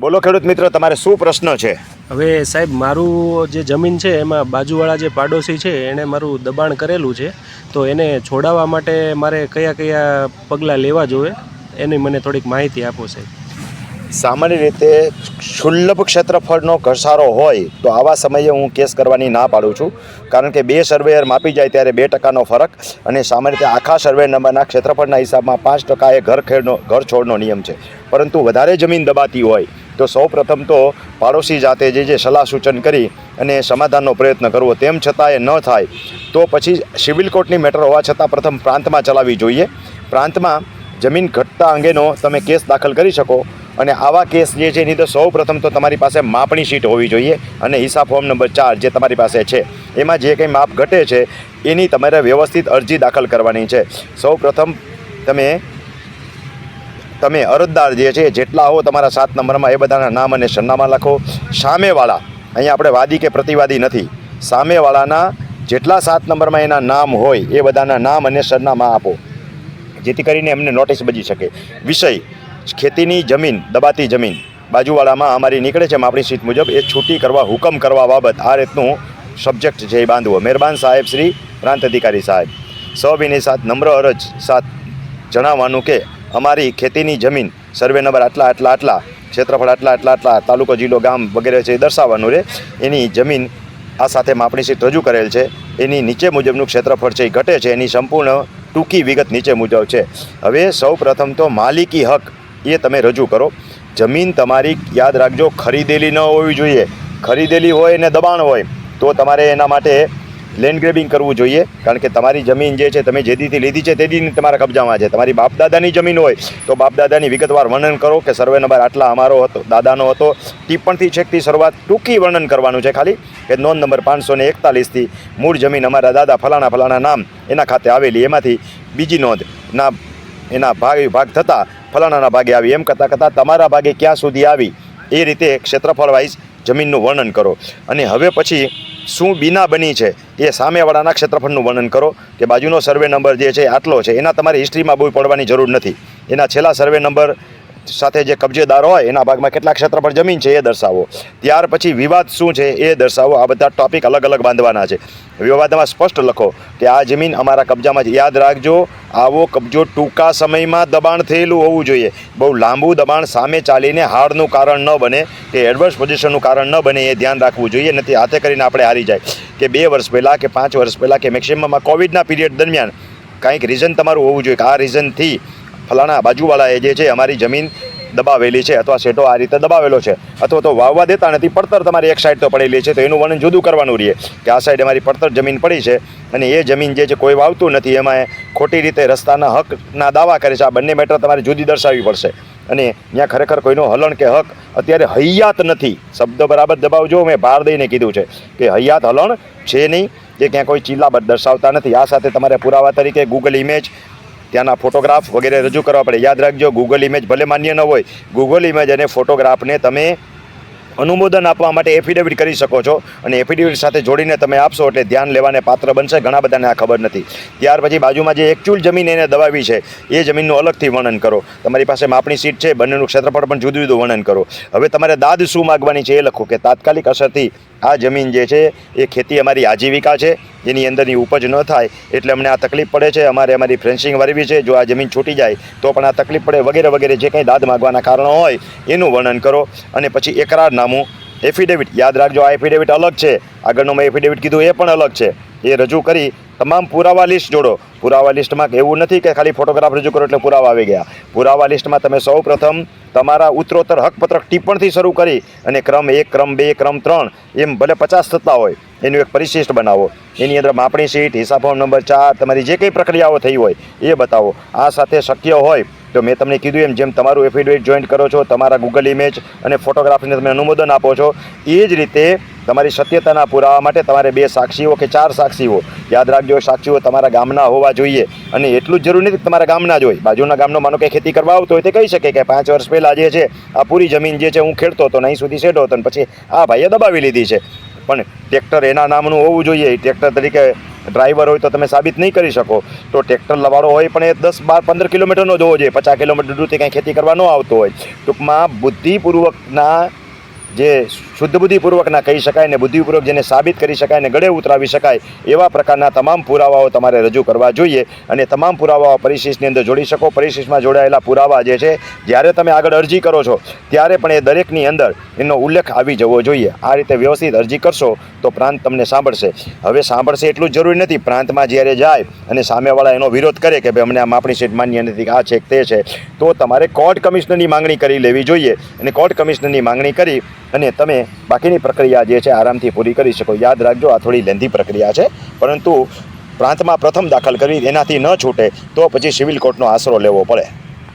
બોલો ખેડૂત મિત્ર, તમારે શું પ્રશ્ન છે? હવે સાહેબ, મારું જે જમીન છે, એમાં બાજુવાળા જે પાડોશી છે એણે મારું દબાણ કરેલું છે. તો એને છોડાવવા માટે મારે કયા કયા પગલાં લેવા જોઈએ, એની મને થોડીક માહિતી આપો સાહેબ. સામાન્ય રીતે સુલભ ક્ષેત્રફળનો ઘસારો હોય તો આવા સમયે હું કેસ કરવાની ના પાડું છું. કારણ કે બે સર્વેયર માપી જાય ત્યારે બે ટકાનો ફરક અને સામાન્ય રીતે આખા સર્વે નંબરના ક્ષેત્રફળના હિસાબમાં પાંચ ટકા એ ઘર ખેડનો, ઘર છોડનો નિયમ છે. પરંતુ વધારે જમીન દબાતી હોય તો સૌ પ્રથમ તો પાડોશી જાતે જે જે સલાહ સૂચન કરી અને સમાધાનનો પ્રયત્ન કરવો તેમ છતાં એ ન થાય તો પછી સિવિલ કોર્ટની મેટર હોવા છતાં પ્રથમ પ્રાંતમાં ચલાવવી જોઈએ. પ્રાંતમાં જમીન ઘટતા અંગેનો તમે કેસ દાખલ કરી શકો. અને આવા કેસ જે છે, એની તો સૌ પ્રથમ તો તમારી પાસે માપણી શીટ હોવી જોઈએ અને હિસાબ ફોર્મ નંબર ચાર જે તમારી પાસે છે, એમાં જે કંઈ માપ ઘટે છે, એની તમારે વ્યવસ્થિત અરજી દાખલ કરવાની છે. સૌ પ્રથમ તમે તમે અરજદાર જે છે, જેટલા હો તમારા સાત નંબરમાં, એ બધાના નામ અને સરનામા લખો. સામેવાળા, અહીંયા આપણે વાદી કે પ્રતિવાદી નથી. સામેવાળાના જેટલા સાત નંબરમાં એના નામ હોય, એ બધાના નામ અને સરનામા આપો. જેથી કરીને એમને નોટિસ બજી શકે. વિષય ખેતીની જમીન, દબાતી જમીન બાજુવાળામાં અમારી નીકળે છે. આપણી સીટ મુજબ એ છૂટી કરવા, હુકમ કરવા બાબત આ રીતનું સબ્જેક્ટ છે એ બાંધવો. મહેરબાન સાહેબ શ્રી, પ્રાંત અધિકારી સાહેબ. સવિનય સાથ, નમ્ર અરજ સાથ જણાવવાનું કે અમારી ખેતીની જમીન સર્વે નંબર આટલા આટલા આટલા, ક્ષેત્રફળ આટલા આટલા આટલા, તાલુકો, જિલ્લો, ગામ વગેરે છે એ દર્શાવવાનું રહે. એની જમીન આ સાથે માપણી સીટ રજૂ કરેલ છે. એની નીચે મુજબનું ક્ષેત્રફળ છે એ ઘટે છે. એની સંપૂર્ણ ટૂંકી વિગત નીચે મુજબ છે. હવે સૌ પ્રથમ તો માલિકી હક એ તમે રજૂ કરો. જમીન તમારી યાદ રાખજો, ખરીદેલી ન હોવી જોઈએ. ખરીદેલી હોય ને દબાણ હોય, તો તમારે એના માટે લેન્ડ ગ્રેબિંગ કરવું જોઈએ. કારણ કે તમારી જમીન જે છે, તમે જેથી લીધી છે તેથી તમારા કબજામાં છે. તમારી બાપદાદાની જમીન હોય, તો બાપદાદાની વિગતવાર વર્ણન કરો કે સર્વે નંબર આટલા અમારો હતો, દાદાનો હતો. ટિપ્પણથી છેકથી શરૂઆત ટૂંકી વર્ણન કરવાનું છે ખાલી, કે નોંધ નંબર પાંચસો ને એકતાલીસથી મૂળ જમીન અમારા દાદા ફલાણા ફલાણા નામ એના ખાતે આવેલી. એમાંથી બીજી નોંધ, ના, એના ભાગ ભાગ થતાં ફલાણાના ભાગે આવી. એમ કરતાં કરતાં તમારા ભાગે ક્યાં સુધી આવી? એ રીતે ક્ષેત્રફળ વાઇઝ જમીનનું વર્ણન કરો. અને હવે પછી શું બીના બની છે એ સામેવાળાના ક્ષેત્રફળનું વર્ણન કરો કે બાજુનો સર્વે નંબર જે છે આટલો છે. એના તમારે હિસ્ટ્રીમાં બહુ પડવાની જરૂર નથી. એના છેલ્લા સર્વે નંબર સાથે જે કબજેદાર હોય, એના ભાગમાં કેટલા ક્ષેત્રફળ જમીન છે એ દર્શાવો. ત્યાર પછી વિવાદ શું છે એ દર્શાવો. આ બધા ટોપિક અલગ અલગ બાંધવાના છે. વિવાદમાં સ્પષ્ટ લખો કે આ જમીન અમારા કબજામાં છે. યાદ રાખજો, આવો કબજો ટૂંકા સમયમાં દબાણ થયેલું હોવું જોઈએ. બહુ લાંબુ દબાણ સામે ચાલીને હારનું કારણ ન બને કે એડવર્સ પોઝિશનનું કારણ ન બને એ ધ્યાન રાખવું જોઈએ, નથી હાથે કરીને આપણે હારી જાય. કે બે વર્ષ પહેલાં કે પાંચ વર્ષ પહેલાં કે મેક્સિમમમાં કોવિડના પીરિયડ દરમિયાન કાંઈક રીઝન તમારું હોવું જોઈએ કે આ રીઝનથી ફલાણા બાજુવાળાએ જે છે અમારી જમીન દબાવેલી છે અથવા સેટો આ રીતે દબાવેલો છે અથવા તો વાવવા દેતા નથી, પડતર તમારી એક સાઈડ તો પડેલી છે, તો એનું વર્ણન જુદું કરવાનું રહે કે આ સાઈડ અમારી પડતર જમીન પડી છે અને એ જમીન જે છે કોઈ વાવતું નથી, એમાં ખોટી રીતે રસ્તાના હકના દાવા કરે છે. આ બંને મેટર તમારે જુદી દર્શાવવી પડશે અને ત્યાં ખરેખર કોઈનો હલણ કે હક અત્યારે હૈયાત નથી. શબ્દ બરાબર દબાવજો, મેં ભાર દઈને કીધું છે કે હૈયાત હલણ છે નહીં, જે ક્યાં કોઈ ચિલ્લા દર્શાવતા નથી. આ સાથે તમારે પુરાવા તરીકે ગૂગલ ઇમેજ ત્યાંના ફોટોગ્રાફ વગેરે રજૂ કરવા પડે. યાદ રાખજો ગૂગલ ઇમેજ ભલે માન્ય ન હોય ગૂગલ ઇમેજ અને ફોટોગ્રાફને તમે અનુમોદન આપવા માટે એફિડેવિટ કરી શકો છો અને એફિડેવિટ સાથે જોડીને તમે આપશો એટલે ધ્યાન લેવાને પાત્ર બનશે. ઘણા બધાને આ ખબર નથી. ત્યાર પછી બાજુમાં જે એકચ્યુઅલ જમીન એને દબાવી છે, એ જમીનનું અલગથી વર્ણન કરો. તમારી પાસે માપણી સીટ છે, બંનેનું ક્ષેત્રફળ પણ જુદું જુદું વર્ણન કરો. હવે તમારે દાદ શું માગવાની છે એ લખો કે તાત્કાલિક અસરથી આ જમીન જે છે, એ ખેતી અમારી આજીવિકા છે. એની અંદરની ઉપજ ન થાય એટલે અમને આ તકલીફ પડે છે. અમારે અમારી ફ્રેન્સિંગ વરવી છે. જો આ જમીન છૂટી જાય, તો પણ આ તકલીફ પડે વગેરે વગેરે જે કંઈ દાદ માગવાના કારણો હોય, એનું વર્ણન કરો. અને પછી એકરારનામું એફિડેવિટ યાદ રાખજો, આ એફિડેવિટ અલગ છે. આગળનું મેં એફિડેવિટ કીધું, એ પણ અલગ છે. એ રજૂ કરી તમામ પુરાવા લિસ્ટ જોડો. પુરાવા લિસ્ટમાં એવું નથી કે ખાલી ફોટોગ્રાફ રજૂ કરો એટલે પુરાવા આવી ગયા. પુરાવા લિસ્ટમાં તમે સૌ પ્રથમ તમારા ઉત્તરોત્તર હકપત્રક ટિપ્પણથી શરૂ કરી અને ક્રમ એક, ક્રમ બે, ક્રમ ત્રણ, એમ ભલે પચાસ થતા હોય, એનું એક પરિશિષ્ટ બનાવો. એની અંદર માપણી સીટ હિસાબ નંબર ચાર, તમારી જે કંઈ પ્રક્રિયાઓ થઈ હોય એ બતાવો. આ સાથે શક્ય હોય તો મેં તમને કીધું એમ, જેમ તમારું એફિડેવિટ જોઈન્ટ કરો છો, તમારા ગૂગલ ઇમેજ અને ફોટોગ્રાફીને તમે અનુમોદન આપો છો, એ જ રીતે તમારી સત્યતાના પુરાવા માટે તમારે બે સાક્ષીઓ કે ચાર સાક્ષીઓ, યાદ રાખજો, સાક્ષીઓ તમારા ગામના હોવા જોઈએ અને એટલું જ જરૂરી નથી તમારા ગામના જ હોય. બાજુના ગામનો માનો કે ખેતી કરવા આવતો હોય તે કહી શકે કે પાંચ વર્ષ પહેલાં જે છે, આ પૂરી જમીન જે છે હું ખેડતો હતો અહીં સુધી શેડો હતો અને પછી આ ભાઈએ દબાવી લીધી છે. પણ ટ્રેક્ટર એના નામનું હોવું જોઈએ. ટ્રેક્ટર તરીકે ડ્રાઈવર હોય તો તમે સાબિત નહીં કરી શકો. તો ટ્રેક્ટર લવાડો હોય પણ એ દસ, બાર, પંદર કિલોમીટરનો જ જોઈએ. પચાસ કિલોમીટર દૂરથી કાંઈ ખેતી કરવા ન આવતો હોય. ટૂંકમાં બુદ્ધિપૂર્વકના જે શુદ્ધ બુદ્ધિપૂર્વકના કહી શકાય ને બુદ્ધિપૂર્વક જેને સાબિત કરી શકાય ને ગળે ઉતરાવી શકાય એવા પ્રકારના તમામ પુરાવાઓ તમારે રજૂ કરવા જોઈએ અને તમામ પુરાવાઓ પરિશિષ્ટની અંદર જોડી શકો. પરિશિષ્ટમાં જોડાયેલા પુરાવા જે છે, જ્યારે તમે આગળ અરજી કરો છો, ત્યારે પણ એ દરેકની અંદર એનો ઉલ્લેખ આવી જવો જોઈએ. આ રીતે વ્યવસ્થિત અરજી કરશો તો પ્રાંત તમને સાંભળશે. હવે સાંભળશે એટલું જ જરૂરી નથી. પ્રાંતમાં જ્યારે જાય અને સામેવાળા એનો વિરોધ કરે કે ભાઈ અમને આ માપણી સીટ માન્ય નથી, આ છે તે છે, તો તમારે કોર્ટ કમિશનરની માંગણી કરી લેવી જોઈએ. અને કોર્ટ કમિશનરની માંગણી કરી અને તમે બાકીની પ્રક્રિયા જે છે આરામથી પૂરી કરી શકો. યાદ રાખજો, આ થોડી લેન્ધી પ્રક્રિયા છે. પરંતુ પ્રાંતમાં પ્રથમ દાખલ કરવી એનાથી ન છૂટે, તો પછી સિવિલ કોર્ટનો આશરો લેવો પડે.